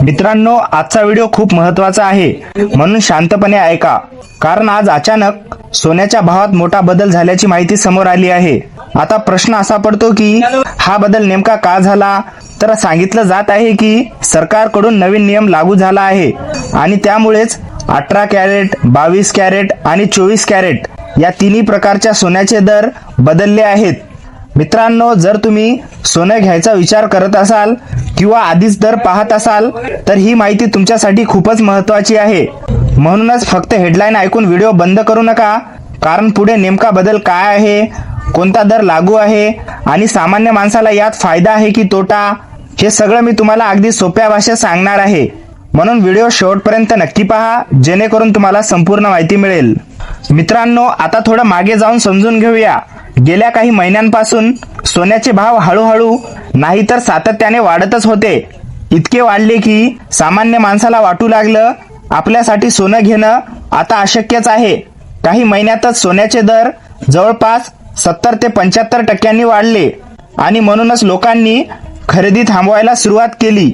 मित्रांनो आजचा व्हिडिओ खूप महत्त्वाचा आहे. म्हणून शांतपणे ऐका. कारण आज अचानक सोन्याच्या भावात मोठा बदल झाल्याची माहिती समोर आली आहे. आता प्रश्न असा पडतो की हा बदल नेमका का झाला? तर सांगितलं जात आहे की सरकारकडून नवीन नियम लागू झाला आहे. आणि त्यामुळेच अठरा कॅरेट बावीस कॅरेट आणि चोवीस कॅरेट या तिन्ही प्रकारच्या सोन्याचे दर बदलले आहेत. मित्रांनो जर तुम्ही सोनं घ्यायचा विचार करत असाल किंवा आधीच दर पाहत असाल तर ही माहिती तुमच्यासाठी खूपच महत्वाची आहे. म्हणूनच फक्त हेडलाईन ऐकून व्हिडिओ बंद करू नका कारण पुढे नेमका बदल काय आहे कोणता दर लागू आहे आणि सामान्य माणसाला यात फायदा आहे की तोटा हे सगळं मी तुम्हाला अगदी सोप्या भाषेत सांगणार आहे. म्हणून व्हिडिओ शेवटपर्यंत नक्की पहा जेणेकरून तुम्हाला संपूर्ण माहिती मिळेल. मित्रांनो आता थोडं मागे जाऊन समजून घेऊया. गेल्या काही महिन्यांपासून सोन्याचे भाव हळूहळू नाही तर सातत्याने वाढतच होते. इतके वाढले की सामान्य माणसाला वाटू लागलं आपल्यासाठी सोनं घेणं आता अशक्यच आहे. काही महिन्यातच सोन्याचे दर जवळपास सत्तर ते पंच्याहत्तर टक्क्यांनी वाढले आणि म्हणूनच लोकांनी खरेदी थांबवायला सुरुवात केली.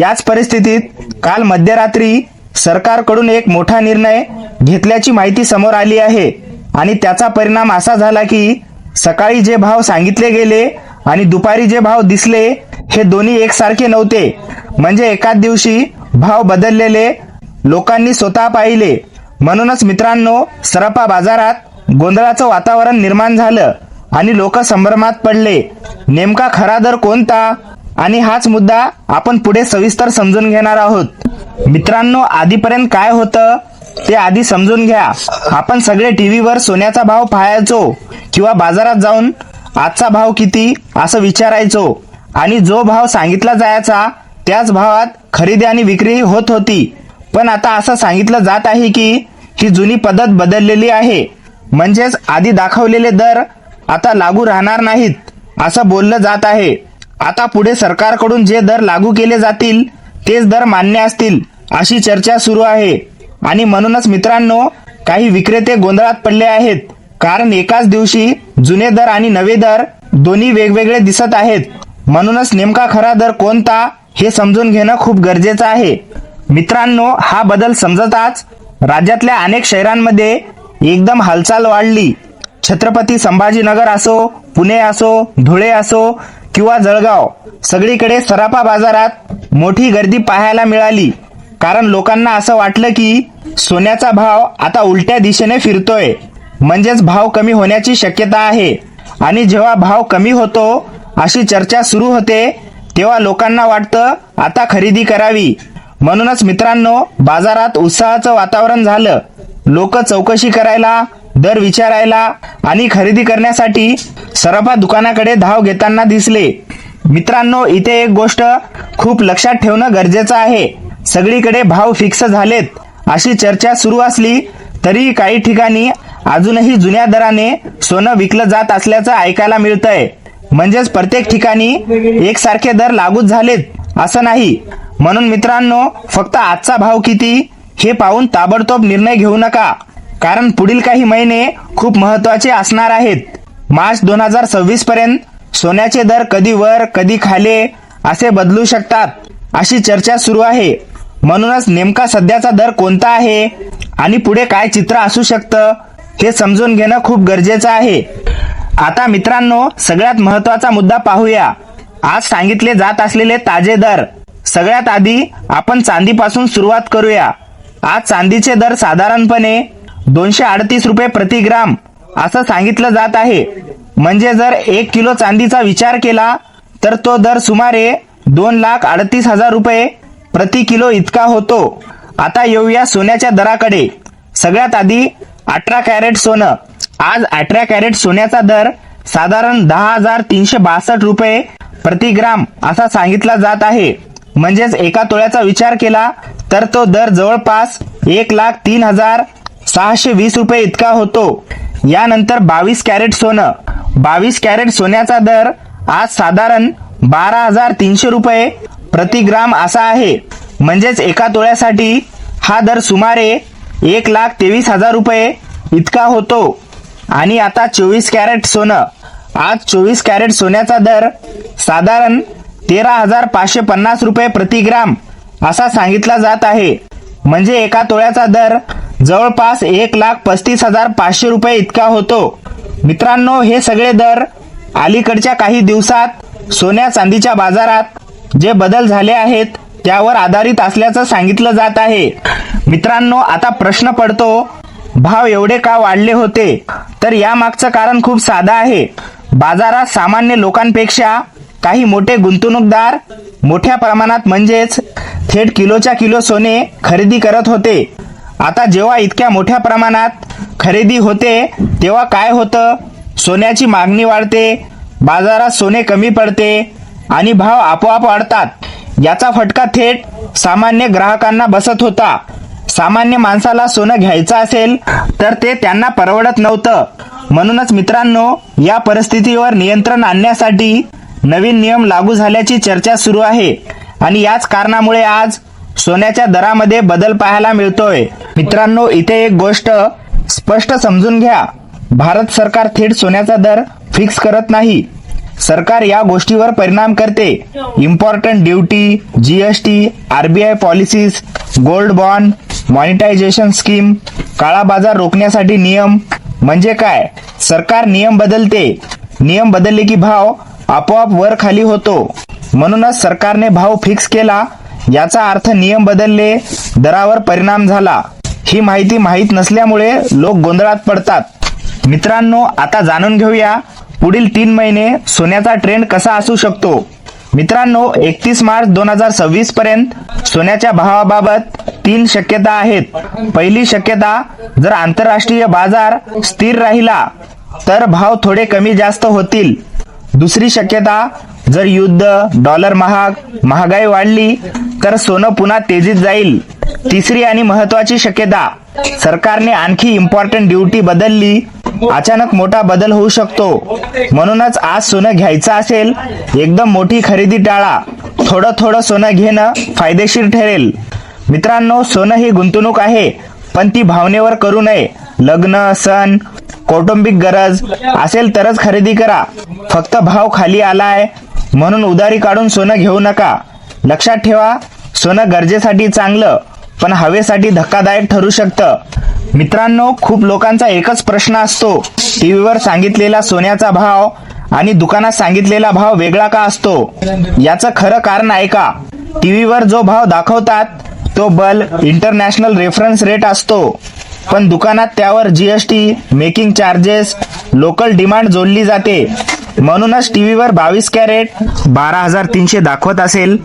याच परिस्थितीत काल मध्यरात्री सरकारकडून एक मोठा निर्णय घेतल्याची माहिती समोर आली आहे आणि त्याचा परिणाम असा झाला की सकाळी जे भाव सांगितले गेले आणि दुपारी जे भाव दिसले हे दोन्ही एकसारखे नव्हते. म्हणजे एकाच दिवशी भाव बदललेले लोकांनी स्वतः पाहिले. म्हणूनच मित्रांनो सरपा बाजारात गोंधळाचं वातावरण निर्माण झालं आणि लोक संभ्रमात पडले. नेमका खरा दर कोणता? आणि हाच मुद्दा आपण पुढे सविस्तर समजून घेणार आहोत. मित्रांनो आधीपर्यंत काय होतं? ते आधी समजून घ्या. आपण सगळे टीव्हीवर सोन्याचा भाव पाहायचो किंवा बाजारात जाऊन आजचा भाव किती असं विचारायचो. आणि जो भाव सांगितला जायचा त्याच भावात खरेदी आणि विक्री होत होती. पण आता असं सांगितलं जात आहे की ही जुनी पद्धत बदललेली आहे. म्हणजेच आधी दाखवलेले दर आता लागू राहणार नाहीत असं बोललं जात आहे. आता पुढे सरकारकडून जे दर लागू केले जातील तेच दर मान्य असतील अशी चर्चा सुरू आहे. आणि म्हणूनच मित्रांनो काही विक्रेते गोंधळात पडले आहेत. कारण एकाच दिवशी जुने दर आणि नवे दर दोन्ही वेगवेगळे दिसत आहेत. म्हणूनच नेमका खरा दर कोणता हे समजून घेणं खूप गरजेचं आहे. मित्रांनो हा बदल समजताच राज्यातल्या अनेक शहरांमध्ये एकदम हालचाल वाढली. छत्रपती संभाजीनगर असो पुणे असो धुळे असो किंवा जळगाव सगळीकडे सराफा बाजारात मोठी गर्दी पाहायला मिळाली. कारण लोकांना असं वाटलं की सोन्याचा भाव आता उलट्या दिशेने फिरतोय. म्हणजेच भाव कमी होण्याची शक्यता आहे. आणि जेव्हा भाव कमी होतो अशी चर्चा सुरू होते तेव्हा लोकांना वाटतं आता खरेदी करावी. म्हणूनच मित्रांनो बाजारात उत्साहाचं वातावरण झालं. लोक चौकशी करायला दर विचारायला आणि खरेदी करण्यासाठी सराफा दुकानाकडे धाव घेताना दिसले. मित्रांनो इथे एक गोष्ट खूप लक्षात ठेवणं गरजेचं आहे. सगळीकडे भाव फिक्स झालेत. अशी चर्चा सुरू असली तरी काही ठिकाणी अजूनही जुन्या दराने सोनं विकलं जात असल्याचं ऐकायला मिळतंय. म्हणजेच प्रत्येक ठिकाणी एकसारखे दर लागूच झालेत असं नाही. म्हणून मित्रांनो फक्त आजचा भाव किती हे पाहून ताबडतोब निर्णय घेऊ नका. कारण पुढील काही महिने खूप महत्त्वाचे असणार आहेत. मार्च दोन हजार सव्वीस पर्यंत सोन्याचे दर कधी वर कधी खाले असे बदलू शकतात अशी चर्चा सुरू आहे. म्हणूनच नेमका सध्याचा दर कोणता आहे? आणि पुढे काय चित्र असू शकतं? हे समजून घेणं खूप गरजेचं आहे. आता मित्रांनो सगळ्यात महत्त्वाचा मुद्दा पाहूया. आज सांगितले जात असलेले ताजे दर. सगळ्यात आधी आपण चांदीपासून सुरुवात करूया. आज चांदीचे दर साधारणपणे दोनशे अडतीस रुपये प्रति ग्राम असं सांगितलं जात आहे. म्हणजे जर एक किलो चांदीचा विचार केला तर तो दर सुमारे दोन लाख अडतीस हजार रुपये प्रति किलो इतका होतो. आता येऊया सोन्याच्या दराकडे. सगळ्यात आधी अठरा कॅरेट सोनं. आज अठरा कॅरेट सोन्याचा दर साधारण दहा हजार तीनशे बासष्ट रुपये प्रति ग्राम असा सांगितला जात आहे. म्हणजेच एका तोळ्याचा विचार केला तर तो दर जवळपास एक लाख तीन हजार सहाशे वीस रुपये इतका होतो. यानंतर बावीस कॅरेट सोनं. बावीस कॅरेट सोन्याचा दर आज साधारण बारा हजार तीनशे रुपये प्रति ग्राम असा आहे. म्हणजेच एका तोळ्यासाठी हा दर सुमारे एक लाख तेवीस हजार रुपये इतका होतो. आणि आता चोवीस कॅरेट सोनं. आज चोवीस कॅरेट सोन्याचा दर साधारण तेरा हजार पाचशे पन्नास रुपये प्रति ग्राम असा सांगितला जात आहे. म्हणजे एका तोळ्याचा दर जवळपास एक लाख पस्तीस हजार पाचशे रुपये इतका होतो. मित्रांनो हे सगळे दर अलीकडच्या काही दिवसात सोन्या चांदीच्या बाजारात जे बदल झाले आहेत त्यावर आधारित असल्याचं सांगितलं जात आहे. मित्रांनो आता प्रश्न पडतो भाव एवढे का वाढले होते? तर यामागचं कारण खूप साधं आहे. बाजारात सामान्य लोकांपेक्षा काही मोठे गुंतवणूकदार मोठ्या प्रमाणात म्हणजेच थेट किलोच्या किलो सोने खरेदी करत होते. आता जेव्हा इतक्या मोठ्या प्रमाणात खरेदी होते तेव्हा काय होतं? सोन्याची मागणी वाढते बाजारात सोने कमी पडते आणि भाव आपोआप वाढतात. याचा फटका थेट सामान्य ग्राहकांना बसत होता. सामान्य माणसाला सोनं घ्यायचं असेल तर ते त्यांना परवडत नव्हतं. म्हणूनच मित्रांनो या परिस्थितीवर नियंत्रण आणण्यासाठी नवीन नियम लागू झाल्याची चर्चा सुरू आहे. आणि याच कारणामुळे आज सोन्याच्या दरामध्ये बदल पाहायला मिळतोय. मित्रांनो इथे एक गोष्ट स्पष्ट समजून घ्या. भारत सरकार थेट सोन्याचा दर फिक्स करत नाही. सरकार या गोष्टीवर परिणाम करते. Important duty GST RBI policies gold bond monetisation scheme काळा बाजार रोखण्यासाठी नियम. म्हणजे काय? सरकार नियम बदलते. नियम बदलले की भाव आपोआप वर खाली होतो. म्हणूनच सरकारने भाव फिक्स केला. याचा अर्थ नियम बदलले दरावर परिणाम झाला. ही माहिती माहीत नसल्यामुळे लोक गोंधळात पडतात. मित्रांनो आता जाणून घेऊया पुढील तीन महिने सोन्याचा ट्रेंड कसा असू शकतो? मित्रांनो एकतीस मार्च दोन हजार सव्वीस पर्यंत सोन्याच्या भावाबाबत तीन शक्यता आहेत. पहिली शक्यता जर आंतरराष्ट्रीय बाजार स्थिर राहिला तर भाव थोडे कमी जास्त होतील. दुसरी शक्यता जर युद्ध डॉलर महाग महागाई वाढली तर सोनं पुन्हा तेजीत जाईल. तिसरी आणि महत्वाची शक्यता सरकारने आणखी इम्पॉर्टंट ड्युटी बदलली. अचानक मोठा बदल होऊ शकतो. म्हणूनच आज सोनं घ्यायचं असेल एकदम मोठी खरेदी टाळा. थोडं थोडं सोनं घेणं फायदेशीर ठरेल. मित्रांनो सोनं ही गुंतवणूक आहे पण ती भावनेवर करू नये. लग्न सण कौटुंबिक गरज असेल तरच खरेदी करा. फक्त भाव खाली आलाय म्हणून उधारी काढून सोनं घेऊ नका. लक्षात ठेवा सोनं गरजेसाठी चांगलं पण हवेसाठी धक्कादायक ठरू शकतं. मित्रांनो खूप लोकांचा एकच प्रश्न असतो. टीव्हीवर सांगितलेला सोन्याचा भाव आणि दुकानात सांगितलेला भाव वेगळा का असतो? याचं खरं कारण आहे का? टीव्हीवर जो भाव दाखवतात तो बल इंटरनॅशनल रेफरन्स रेट असतो. पण दुकानात त्यावर GST making charges local demand जोडली जाते. म्हणूनच टीव्हीवर बावीस कॅरेट बारा हजार तीनशे दाखवत असेल.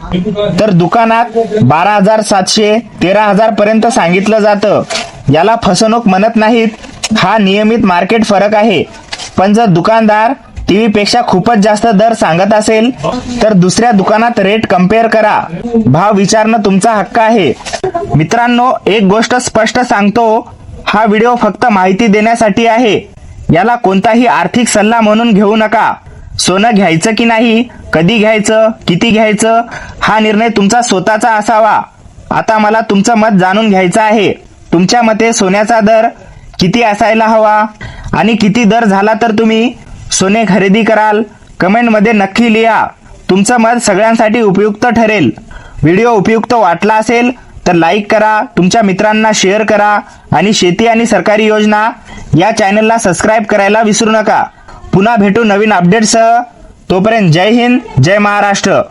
तर दुकानात बारा हजार सातशे तेरा हजार पर्यंत सांगितलं जातं. याला फसवणूक म्हणत नाहीत. हा नियमित मार्केट फरक आहे. पण जर दुकानदार टीव्ही पेक्षा खूपच जास्त दर सांगत असेल तर दुसऱ्या दुकानात रेट कंपेअर करा. भाव विचारणं तुमचा हक्क आहे. मित्रांनो एक गोष्ट स्पष्ट सांगतो. हा व्हिडिओ फक्त माहिती देण्यासाठी आहे. याला कोणताही आर्थिक सल्ला म्हणून घेऊ नका. सोनं घ्यायचं की नाही कधी घ्यायचं किती घ्यायचं हा निर्णय तुमचा स्वतःचा असावा. आता मला तुमचं मत जाणून घ्यायचं आहे. तुमच्या मते सोन्याचा दर किती असायला हवा आणि किती दर झाला तर तुम्ही सोने खरेदी कराल? कमेंटमध्ये नक्की लिहा. तुमचं मत सगळ्यांसाठी उपयुक्त ठरेल. व्हिडिओ उपयुक्त वाटला असेल तर लाईक करा तुमच्या मित्रांना शेअर करा आणि शेती आणि सरकारी योजना या चॅनलला सबस्क्राईब करायला विसरू नका. पुन्हा भेटू नवीन अपडेटसह तोपर्यंत जय हिंद जय महाराष्ट्र.